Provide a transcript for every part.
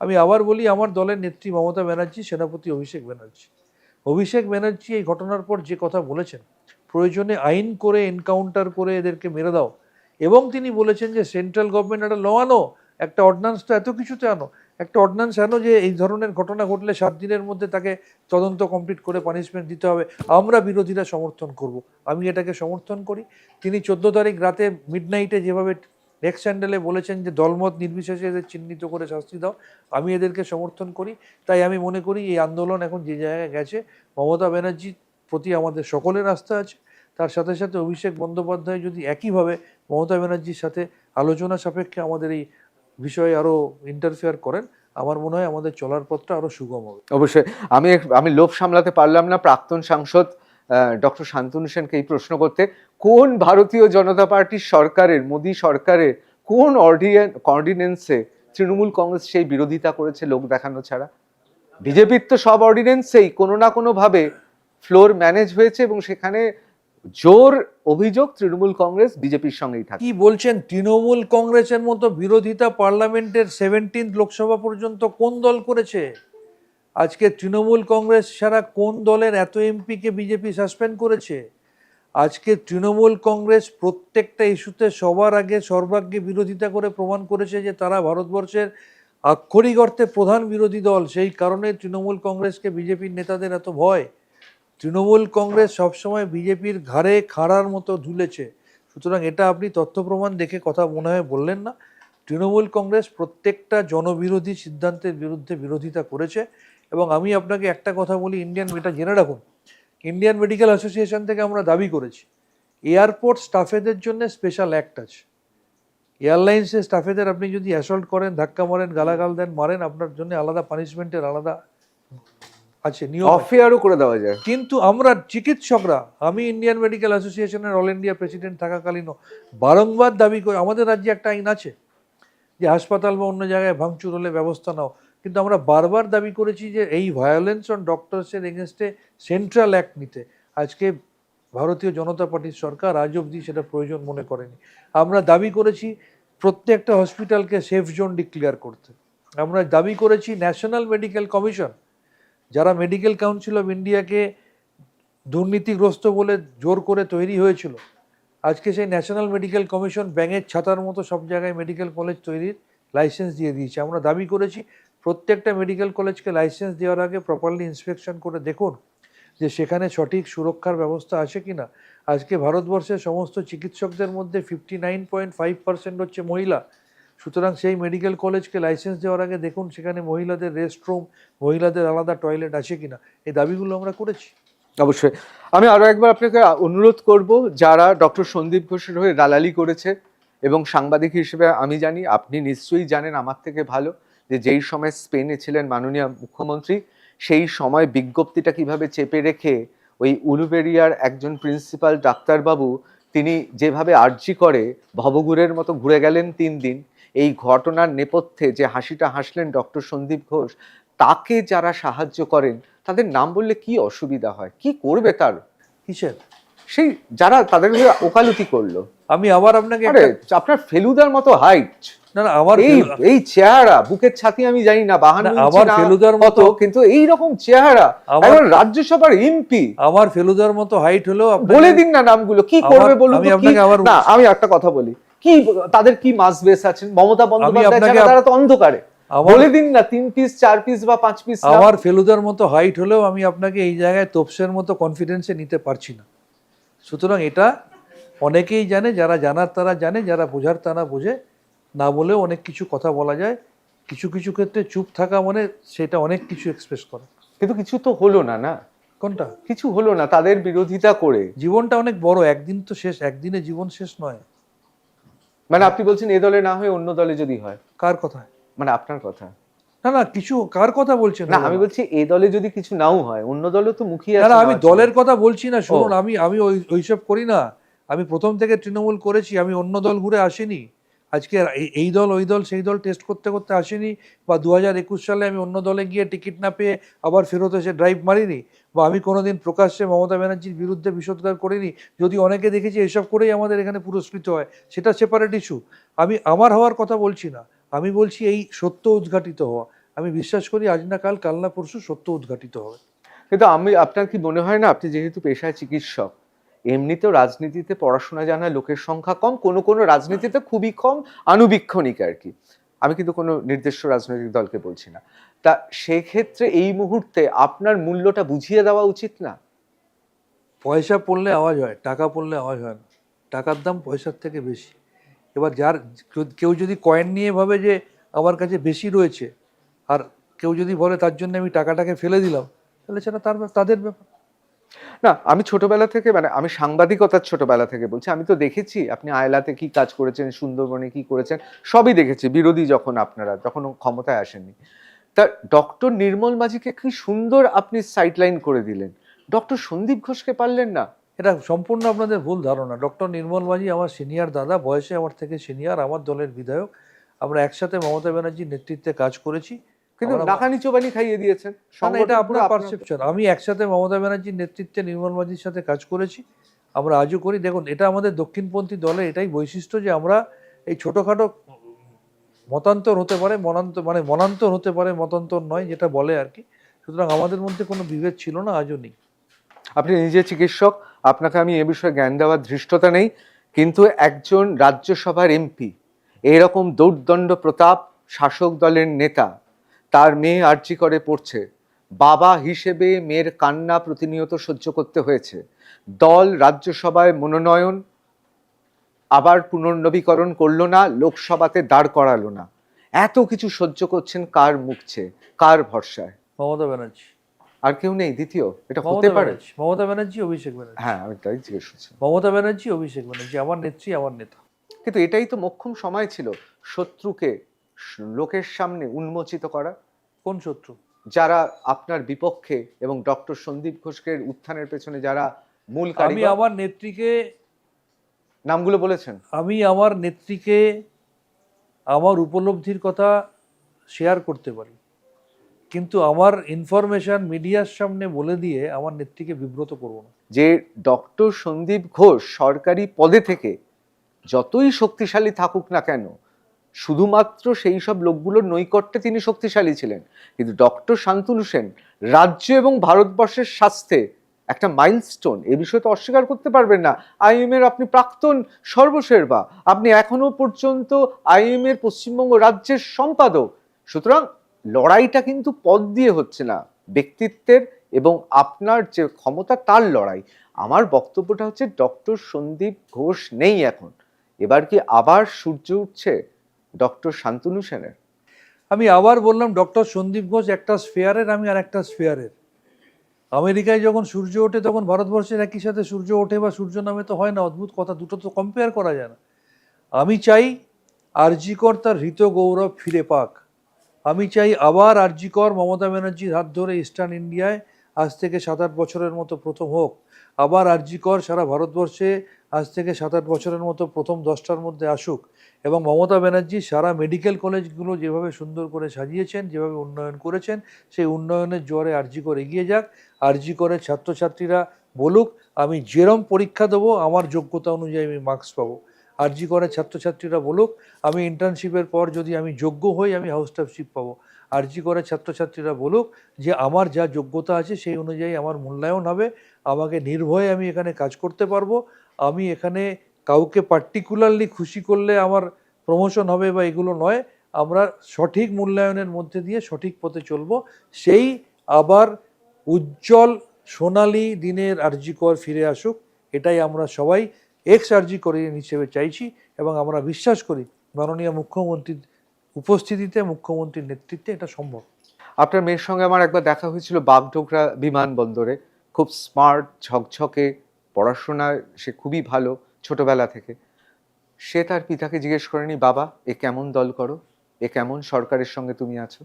আমি আবার বলি, আমার দলের নেত্রী মমতা ব্যানার্জি, সেনাপতি অভিষেক ব্যানার্জি। অভিষেক ব্যানার্জি এই ঘটনার পর যে কথা বলেছেন, প্রয়োজনে আইন করে এনকাউন্টার করে এদেরকে মেরে দাও। এবং তিনি বলেছেন যে, সেন্ট্রাল গভর্নমেন্ট একটা ল আনো, একটা অর্ডিন্যান্স তো এত কিছুতে আনো, একটা অর্ডিন্যান্স আনো যে, এই ধরনের ঘটনা ঘটলে সাত দিনের মধ্যে তাকে তদন্ত কমপ্লিট করে পানিশমেন্ট দিতে হবে। আমরা বিরোধীরা সমর্থন করব। আমি এটাকে সমর্থন করি। তিনি চোদ্দ তারিখ রাতে মিডনাইটে যেভাবে নেক্সট স্যান্ডেলে বলেছেন যে, দলমত নির্বিশেষে এদের চিহ্নিত করে শাস্তি দাও। আমি এদেরকে সমর্থন করি, তাই আমি মনে করি এই আন্দোলন এখন যে জায়গায় গেছে, মমতা ব্যানার্জির প্রতি আমাদের সকলের আস্থা আছে। তার সাথে সাথে অভিষেক বন্দ্যোপাধ্যায় যদি একইভাবে মমতা ব্যানার্জির সাথে আলোচনা সাপেক্ষে আমাদের এই বিষয়ে আরও ইন্টারফেয়ার করেন, আমার মনে হয় আমাদের চলার পথটা আরও সুগম হবে। অবশ্যই। আমি আমি লোভ সামলাতে পারলাম না, প্রাক্তন সাংসদ ডক্টর শান্তনু সেনকে এই প্রশ্ন করতে, কোন ভারতীয় জনতা পার্টির সরকারের, মোদী সরকারের, কোন অর্ডিনেন্সে তৃণমূল কংগ্রেস সেই বিরোধিতা করেছে লোক দেখানো ছাড়া? বিজেপির তো সব অর্ডিনেন্সেই কোনো না কোনো ভাবে ফ্লোর ম্যানেজ হয়েছে এবং সেখানে জোর অভিযোগ তৃণমূল কংগ্রেস বিজেপির সঙ্গেই থাকে কি বলছেন? তৃণমূল কংগ্রেসের মতো বিরোধিতা পার্লামেন্টের সেভেন্টিন লোকসভা পর্যন্ত কোন দল করেছে? আজকে তৃণমূল কংগ্রেস ছাড়া কোন দলের এত এমপিকে বিজেপি সাসপেন্ড করেছে? আজকে তৃণমূল কংগ্রেস প্রত্যেকটা ইস্যুতে সবার আগে সর্বাগ্যে বিরোধিতা করে প্রমাণ করেছে যে তারা ভারতবর্ষের আক্ষরিক অর্থে প্রধান বিরোধী দল। সেই কারণে তৃণমূল কংগ্রেসকে বিজেপির নেতাদের এত ভয়। তৃণমূল কংগ্রেস সবসময় বিজেপির ঘাড়ে খাড়ার মতো ঝুলেছে সুতরাং এটা আপনি তথ্য প্রমাণ দেখে কথা মনে হয় বললেন না। তৃণমূল কংগ্রেস প্রত্যেকটা জনবিরোধী সিদ্ধান্তের বিরুদ্ধে বিরোধিতা করেছে। এবং আমি আপনাকে একটা কথা বলি ইন্ডিয়ান এটা জেনে রাখুন ইন্ডিয়ান মেডিকেল অ্যাসোসিয়েশন থেকে আমরা দাবি করেছি এয়ারপোর্ট স্টাফেদের জন্য স্পেশাল অ্যাক্ট আছে। এয়ারলাইন্সের স্টাফেদের আপনি যদি অ্যাসল্ট করেন ধাক্কা মারেন গালাগাল দেন মারেন আপনার জন্য আলাদা পানিশমেন্টের আলাদা আছে নিয়ম অফেয়ারও করে দেওয়া যায়। কিন্তু আমরা চিকিৎসকরা আমি ইন্ডিয়ান মেডিকেল অ্যাসোসিয়েশনের অল ইন্ডিয়া প্রেসিডেন্ট থাকাকালীনও বারংবার দাবি করি আমাদের রাজ্যে একটা আইন আছে যে হাসপাতাল বা অন্য জায়গায় ভাঙচুর হলে ব্যবস্থা নাও। কিন্তু আমরা বারবার দাবি করেছি যে এই ভায়োলেন্স অন ডক্টরসের এগেনস্টে সেন্ট্রাল অ্যাক্ট নিতে। আজকে ভারতীয় জনতা পার্টির সরকার আজ অবধি সেটা প্রয়োজন মনে করেনি। আমরা দাবি করেছি প্রত্যেকটা হসপিটালকে সেফ জোন ডিক্লেয়ার করতে। আমরা দাবি করেছি ন্যাশনাল মেডিকেল কমিশন যারা মেডিকেল কাউন্সিল অফ ইন্ডিয়াকে দুর্নীতিগ্রস্ত বলে জোর করে তৈরি হয়েছিল, আজকে সেই ন্যাশনাল মেডিকেল কমিশন ব্যাঙের ছাতার মতো সব জায়গায় মেডিকেল কলেজ তৈরির লাইসেন্স দিয়ে দিয়েছে। আমরা দাবি করেছি প্রত্যেকটা মেডিকেল কলেজকে লাইসেন্স দেওয়ার আগে প্রপারলি ইন্সপেকশন করে দেখুন যে সেখানে সঠিক সুরক্ষার ব্যবস্থা আছে কি না আজকে ভারতবর্ষের সমস্ত চিকিৎসকদের মধ্যে fifty nine point five percent হচ্ছে মহিলা। সুতরাং সেই মেডিকেল কলেজকে লাইসেন্স দেওয়ার আগে দেখুন সেখানে মহিলাদের রেস্টরুম মহিলাদের আলাদা টয়লেট আছে কিনা। এই দাবিগুলো আমরা করেছি। অবশ্যই। আমি আরও একবার আপনাকে অনুরোধ করব, যারা ডক্টর সন্দীপ ঘোষের হয়ে দালালি করেছে এবং সাংবাদিক হিসেবে আমি জানি, আপনি নিশ্চয়ই জানেন, আমার থেকে ভালো। যে যেই সময় স্পেনে ছিলেন মাননীয় মুখ্যমন্ত্রী সেই সময় বিজ্ঞপ্তিটা কীভাবে চেপে রেখে ওই উলুবেরিয়ার একজন প্রিন্সিপাল ডাক্তারবাবু তিনি যেভাবে আর্জি করে ভবঘুরের মতো ঘুরে গেলেন তিন দিন এই ঘটনার নেপথ্যে যে হাসিটা হাসলেন ডক্টর সন্দীপ ঘোষ তাকে যারা সাহায্য করেন তাদের নাম বললে কি অসুবিধা হয়? কি করবে তার? কিসের? সেই যারা তাদের ওকালতি করল। আমি আবার আপনাকে আপনার ফেলুদার মতো হাইট না না আমার এই এই চেহারা বুকের ছাতি আমি জানি না আমার ফেলুদার মতো- কিন্তু এই রকম চেহারা আমার- রাজ্যসভার এমপি। আমার ফেলুদার মতো হাইট হলেও বলে দিন না নামগুলো কি করবে বলুন আমি আপনাকে আবার না আমি একটা কথা বলি। কি তাদের কি মাস বেস আছেন মমতা বন্দ্যোপাধ্যায় তারা তো অন্ধকারে। বলে দিন না তিন পিস চার পিস বা পাঁচ পিস আমার ফেলুদার মতো হাইট হলেও আমি আপনাকে এই জায়গায় তোপসের মতো কনফিডেন্সে নিতে পারছি না। সুতরাং এটা অনেকেই জানে যারা জানার তারা জানে যারা বোঝার তারা বোঝে। না বলেও অনেক কিছু কথা বলা যায়। কিছু কিছু ক্ষেত্রে চুপ থাকা মানে সেটা অনেক কিছু এক্সপ্রেস করা। কিন্তু কিছু তো হলো না না? কোনটা? কিছু হলো না তাদের বিরোধিতা করে। জীবনটা অনেক বড় একদিন তো শেষ একদিনে জীবন শেষ নয়। মানে আপনি বলছেন এ দলে না হয়ে অন্য দলে যদি হয়। কার কথা? মানে আপনার কথা। না না কিছু কার কথা বলছেন? না আমি বলছি এ দলে যদি কিছু নাও হয় অন্য দলে তো মুখিয়ে না আছে না আমি দলের কথা বলছি না শুনুন আমি আমি ওই ওইসব করি না। আমি প্রথম থেকে তৃণমূল করেছি আমি অন্য দল ঘুরে আসিনি। আজকে এই- দল, ওই দল, সেই দল টেস্ট করতে করতে আসেনি বা দু হাজার একুশ সালে আমি অন্য দলে গিয়ে টিকিট না পেয়ে আবার ফেরত এসে ড্রাইভ মারিনি বা আমি কোনোদিন প্রকাশ্যে মমতা ব্যানার্জির বিরুদ্ধে বিষোদ্গার করিনি। যদি অনেকে দেখেছি এসব করেই আমাদের এখানে পুরস্কৃত হয়, সেটা সেপারেট ইস্যু আমি আমার হওয়ার কথা বলছি না। আমি বলছি এই সত্য উদ্ঘাটিত হওয়া। আমি বিশ্বাস করি আজ না কাল কাল না পরশু সত্য উদ্ঘাটিত হবে। কিন্তু আমি, আপনার কি মনে হয় না আপনি যেহেতু পেশায় চিকিৎসক এমনিতেও রাজনীতিতে পড়াশোনা জানা লোকের সংখ্যা কম, কোনো কোনো রাজনীতিতে খুবই কম আনুবীক্ষণিক আর কি। আমি কিন্তু কোনো নির্দিষ্ট রাজনৈতিক দলকে বলছি না। তা সেক্ষেত্রে এই মুহূর্তে আপনার মূল্যটা বুঝিয়ে দেওয়া উচিত না? পয়সা পড়লে আওয়াজ হয়, টাকা পড়লে আওয়াজ হয় না। টাকার দাম পয়সার থেকে বেশি। এবার যার কেউ যদি কয়েন নিয়ে ভাবে যে আমার কাছে বেশি রয়েছে, আর কেউ যদি বলে তার জন্য আমি টাকাটাকে ফেলে দিলাম, তাহলে সেটা তার তাদের ব্যাপার। না, আমি ছোটবেলা থেকে মানে আমি সাংবাদিকতার ছোটবেলা থেকে বলছি, আমি তো দেখেছি আপনি আয়লাতে কি কাজ করেছেন, সুন্দরবনে কি করেছেন, সবই দেখেছি, বিরোধী যখন আপনারা, যখন ক্ষমতায় আসেননি। তা ডক্টর নির্মল মাঝিকে কি সুন্দর আপনি সাইডলাইন করে দিলেন। ডক্টর সন্দীপ ঘোষকে পারলেন না। এটা সম্পূর্ণ আপনাদের ভুল ধারণা। ডক্টর নির্মল মাঝি আমার সিনিয়র দাদা, বয়সে আমার থেকে সিনিয়র আমার দলের বিধায়ক। আমরা একসাথে মমতা ব্যানার্জির নেতৃত্বে কাজ করেছি। কিন্তু নাকানি চোবানি খাইয়ে দিয়েছেন। এটা আপনার আপনার- পারসেপশন আমি একসাথে মমতা ব্যানার্জির নেতৃত্বে নির্মল মাঝির সাথে কাজ করেছি। আমরা আজও করি। দেখুন এটা আমাদের দক্ষিণপন্থী দলে এটাই বৈশিষ্ট্য যে আমরা এই ছোটোখাটো মতান্তর হতে পারে মনান্তর মানে মনান্তর হতে পারে মতান্তর নয় যেটা বলে আর কি। সুতরাং আমাদের মধ্যে কোনো বিভেদ ছিল না আজও নেই। আপনি নিজে চিকিৎসক আপনাকে আমি এ বিষয়ে জ্ঞান দেওয়ার ধৃষ্টতা নেই কিন্তু একজন রাজ্যসভার এমপি এরকম দৌর্দণ্ড প্রতাপ শাসক দলের নেতা তার মেয়ে আর্জি করে পড়ছে। বাবা হিসেবে মেয়ের কান্না প্রতিনিয়ত সহ্য করতে হয়েছে। দল রাজ্যসভায় মনোনয়ন আবার পুনর্নবীকরণ করল না লোকসভাতে দাঁড় করালো না। এত কিছু সহ্য করছেন কার মুখছে কার ভরসায়? মমতা ব্যানার্জি। আর কেউ নেই দ্বিতীয়? এটা হতে মমতা পারে মমতা ব্যানার্জি অভিষেক ব্যানার্জি। হ্যাঁ আমি তাই জিজ্ঞেস করছি। মমতা ব্যানার্জি অভিষেক ব্যানার্জি আমার নেত্রী আমার নেতা। কিন্তু এটাই তো মোক্ষম সময় ছিল শত্রুকে লোকের সামনে উন্মোচিত করা। কোন শত্রু? যারা আপনার বিপক্ষে এবং ডক্টর সন্দীপ ঘোষকে উত্থানের পেছনে যারা মূল আমি আমার নেত্রীকে নামগুলো বলেছেন। আমি আমার নেত্রীকে আমার উপলব্ধির কথা শেয়ার করতে পারি। কিন্তু আমার ইনফরমেশন মিডিয়ার সামনে বলে দিয়ে আমার নেত্রীকে বিব্রত করব না। যে ডক্টর সন্দীপ ঘোষ সরকারি পদে থেকে যতই শক্তিশালী থাকুক না কেন শুধুমাত্র সেই সব লোকগুলোর নৈকট্যে তিনি শক্তিশালী ছিলেন। কিন্তু ডক্টর শান্তনু সেন রাজ্য এবং ভারতবর্ষের স্বাস্থ্যে একটা মাইলস্টোন এ বিষয়ে তো অস্বীকার করতে পারবেন না। আইএম এর আপনি প্রাক্তন সর্বসেরবা আপনি এখনও পর্যন্ত আইএম এর পশ্চিমবঙ্গ রাজ্যের সম্পাদক। সুতরাং লড়াইটা কিন্তু পদ দিয়ে হচ্ছে না, ব্যক্তিত্বের এবং আপনার যে ক্ষমতা তার লড়াই। আমার বক্তব্যটা হচ্ছে ডক্টর সন্দীপ ঘোষ নেই এখন। এবার কি আবার সূর্য উঠছে? ডক্টর শান্তনু সেনের। আমি আবার বললাম, ডক্টর সন্দীপ ঘোষ একটা স্ফেয়ারের, আমি আর একটা স্ফেয়ারের। আমেরিকায় যখন সূর্য ওঠে, তখন ভারতবর্ষের একই সাথে সূর্য ওঠে বা সূর্য নামে তো হয় না, অদ্ভুত কথা, দুটো তো কম্পেয়ার করা যায় না। আমি চাই আরজিকর তার হৃত গৌরব ফিরে পাক। আমি চাই আবার আরজিকর মমতা ব্যানার্জির হাত ধরে ইস্টার্ন ইন্ডিয়ায় আজ থেকে সাত আট বছরের মতো প্রথম হোক। আবার আরজিকর সারা ভারতবর্ষে আজ থেকে সাত আট বছরের মতো প্রথম দশটার মধ্যে আসুক। এবং মমতা ব্যানার্জি সারা মেডিকেল কলেজগুলো যেভাবে সুন্দর করে সাজিয়েছেন, যেভাবে উন্নয়ন করেছেন, সেই উন্নয়নের জোয়ারে আরজি করে এগিয়ে যাক। আরজি করে ছাত্রছাত্রীরা বলুক, আমি যেরম পরীক্ষা দেবো, আমার যোগ্যতা অনুযায়ী আমি মার্কস পাবো। আরজি করে ছাত্রছাত্রীরা বলুক, আমি ইন্টার্নশিপের পর যদি আমি যোগ্য হই, আমি হাউস স্টাফশিপ পাবো। আরজি করে ছাত্রছাত্রীরা বলুক যে, আমার যা যোগ্যতা আছে, সেই অনুযায়ী আমার মূল্যায়ন হবে। আমাকে নির্ভয়ে আমি এখানে কাজ করতে পারব। আমি এখানে কাউকে পার্টিকুলারলি খুশি করলে আমার প্রমোশন হবে বা এগুলো নয়, আমরা সঠিক মূল্যায়নের মধ্যে দিয়ে সঠিক পথে চলবো। সেই আবার উজ্জ্বল সোনালি দিনের আর্যিকর ফিরে আসুক, এটাই আমরা সবাই এক্স আর্জি কোরিয়ান হিসেবে চাইছি এবং আমরা বিশ্বাস করি মাননীয় মুখ্যমন্ত্রীর উপস্থিতিতে, মুখ্যমন্ত্রীর নেতৃত্বে এটা সম্ভব। আপনার মেয়ের সঙ্গে আমার একবার দেখা হয়েছিল বাগডোগরা বিমানবন্দরে। খুব স্মার্ট ঝকঝকে পড়াশোনায় সে খুবই ভালো, ছোটবেলা থেকে। সে তার পিতাকে জিজ্ঞেস করেনি, বাবা, এ কেমন দল করো? এ কেমন সরকারের সঙ্গে তুমি আছো?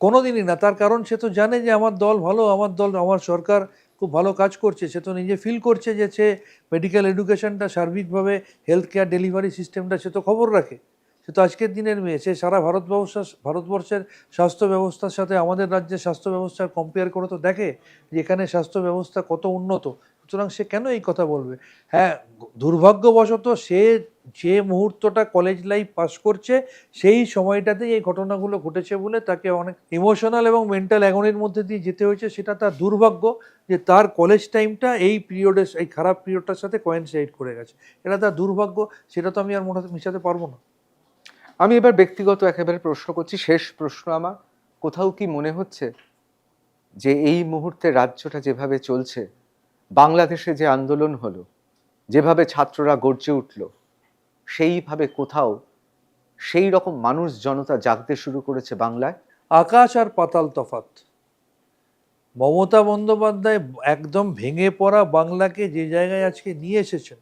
কোনোদিনই না। তার কারণ সে তো জানে যে আমার দল ভালো, আমার দল, আমার সরকার খুব ভালো কাজ করছে। সে তো নিজে ফিল করছে যে সে মেডিকেল এডুকেশনটা সার্বিকভাবে হেলথ কেয়ার ডেলিভারি সিস্টেমটা সে তো খবর রাখে। সে তো আজকের দিনের মেয়ে। সে সারা ভারত ব্যবস্থা ভারতবর্ষের স্বাস্থ্য ব্যবস্থার সাথে আমাদের রাজ্যের স্বাস্থ্য ব্যবস্থার কম্পেয়ার করে তো দেখে যে এখানে স্বাস্থ্য ব্যবস্থা কত উন্নত। সুতরাং সে কেন এই কথা বলবে? হ্যাঁ দুর্ভাগ্যবশত সে যে মুহূর্তটা কলেজ লাইফ পাস করছে, সেই সময়টাতেই এই ঘটনাগুলো ঘটেছে বলে তাকে অনেক ইমোশনাল এবং মেন্টাল অ্যাগনির মধ্যে দিয়ে যেতে হয়েছে। সেটা তার দুর্ভাগ্য যে তার কলেজ টাইমটা এই পিরিয়ডের এই খারাপ পিরিয়ডটার সাথে কোয়েনসাইড করে গেছে। এটা তার দুর্ভাগ্য, সেটা তো আমি আর মোটাতে মিশাতে পারব না। আমি এবার ব্যক্তিগত একেবারে প্রশ্ন করছি, শেষ প্রশ্ন আমার। কোথাও কি মনে হচ্ছে যে এই মুহূর্তে রাজ্যটা যেভাবে চলছে বাংলাদেশে যে আন্দোলন হলো, যেভাবে ছাত্ররা গর্জে উঠল, সেইভাবে কোথাও সেই রকম মানুষ জনতা জাগতে শুরু করেছে বাংলায়? আকাশ আর পাতাল তফাত মমতা বন্দ্যোপাধ্যায় একদম ভেঙে পড়া বাংলাকে যে জায়গায় আজকে নিয়ে এসেছেন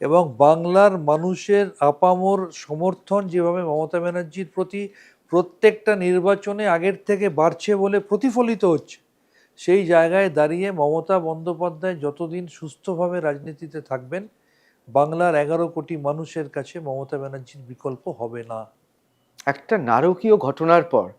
এবং বাংলার মানুষের আপামর সমর্থন যেভাবে মমতা ব্যানার্জির প্রতি প্রত্যেকটা নির্বাচনে আগের থেকে বাড়ছে বলে প্রতিফলিত হচ্ছে সেই জায়গায় দাঁড়িয়ে মমতা বন্দ্যোপাধ্যায় যতদিন সুস্থভাবে রাজনীতিতে থাকবেন বাংলার এগারো কোটি মানুষের কাছে মমতা ব্যানার্জির বিকল্প হবে না। একটা নারকীয় ঘটনার পর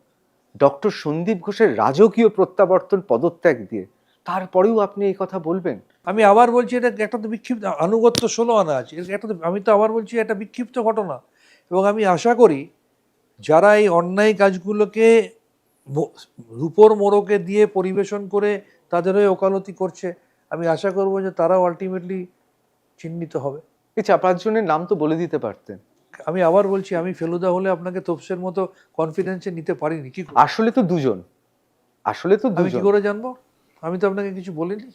ডক্টর সন্দীপ ঘোষের রাজকীয় প্রত্যাবর্তন পদত্যাগ দিয়ে তারপরেও আপনি এই কথা বলবেন? আমি আবার বলছি এটা একটা তো বিক্ষিপ্ত আনুগত্য ষোলো আনা আছে একটা তো- আমি তো আবার বলছি এটা বিক্ষিপ্ত ঘটনা। এবং আমি আশা করি যারা এই অন্যায় কাজগুলোকে রূপোর মোড়কে দিয়ে পরিবেশন করে তাদের হয়ে ওকালতি করছে। আমি আশা করব যে তারাও আলটিমেটলি চিহ্নিত হবে। এই চার পাঁচজনের নাম তো বলে দিতে পারতেন। আমি আবার বলছি আমি ফেলুদা হলে আপনাকে তোপসের মতো কনফিডেন্সে নিতে পারিনি। কি আসলে তো দুজন। আসলে তো আমি কি দুজন। করে জানব? আমি তো আপনাকে কিছু বলিনি।